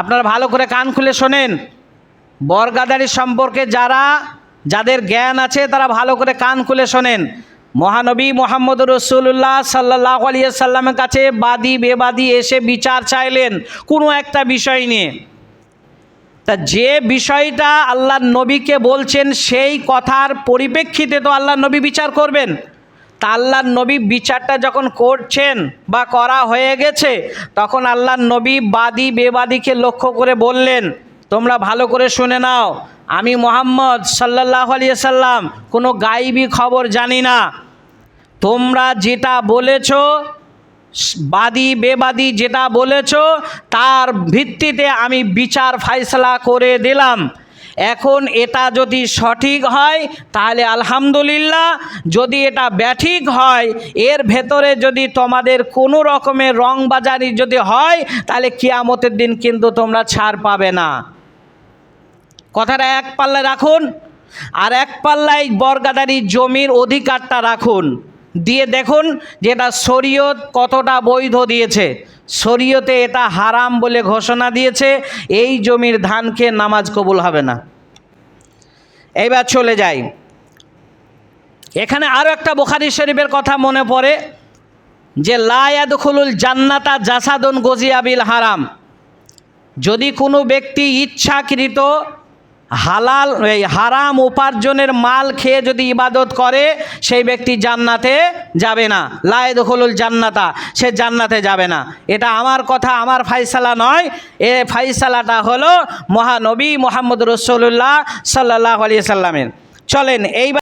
আপনারা ভালো করে কান খুলে শোনেন। বরগাদারি সম্পর্কে যারা, যাদের জ্ঞান আছে, তারা ভালো করে কান খুলে শোনেন। মহানবী মোহাম্মদ রসুল্লাহ সাল্লাহ আলিয়া সাল্লামের কাছে বাদী, বেবাদী এসে বিচার চাইলেন কোনো একটা বিষয় নিয়ে। তা যে বিষয়টা আল্লাহ নবীকে বলছেন, সেই কথার পরিপ্রেক্ষিতে তো আল্লাহ নবী বিচার করবেন। তা আল্লাহ নবী বিচারটা যখন করছেন বা করা হয়ে গেছে, তখন আল্লাহ নবী বাদী বেবাদীকে লক্ষ্য করে বললেন, তোমরা ভালো করে শুনে নাও, আমি মোহাম্মদ সাল্লাহ আলিয়া সাল্লাম কোনো গাইবী খবর জানি না। তোমরা যেটা বলেছ, বাদী বেবাদী যেটা বলেছ, তার ভিত্তিতে আমি বিচার ফাইসলা করে দিলাম। এখন এটা যদি সঠিক হয়, তাহলে আলহামদুলিল্লাহ। যদি এটা ব্যাঠিক হয়, এর ভেতরে যদি তোমাদের কোনো রকমের রংবাজারি যদি হয়, তাহলে কিয়ামতের দিন কিন্তু তোমরা ছাড় পাবে না। কথাটা এক পাল্লায় রাখুন, আর এক পাল্লায় বরগাদারি জমির অধিকারটা রাখুন। দিয়ে দেখুন যে এটা শরীয়ত কতটা বৈধ দিয়েছে। শরীয়তে এটা হারাম বলে ঘোষণা দিয়েছে, এই জমির ধান খেয়ে নামাজ কবুল হবে না। এইবার চলে যাই। এখানে আরও একটা বোখারি শরীফের কথা মনে পড়ে, যে লায়াদুল জান্নাতা জাসাদন গজিয়াবিল হারাম। যদি কোনো ব্যক্তি ইচ্ছাকৃত হালাল, এই হারাম উপার্জনের মাল খেয়ে যদি ইবাদত করে, সেই ব্যক্তি জান্নাতে যাবে না। লায়েদ হলুল জান্নাতা, সে জান্নাতে যাবে না। এটা আমার কথা, আমার ফাইসালা নয়। এ ফাইসালাটা হলো মহানবী মোহাম্মদ রসুল্লাহ সাল্লাহ আলিয়া সাল্লামের। চলেন, এইবার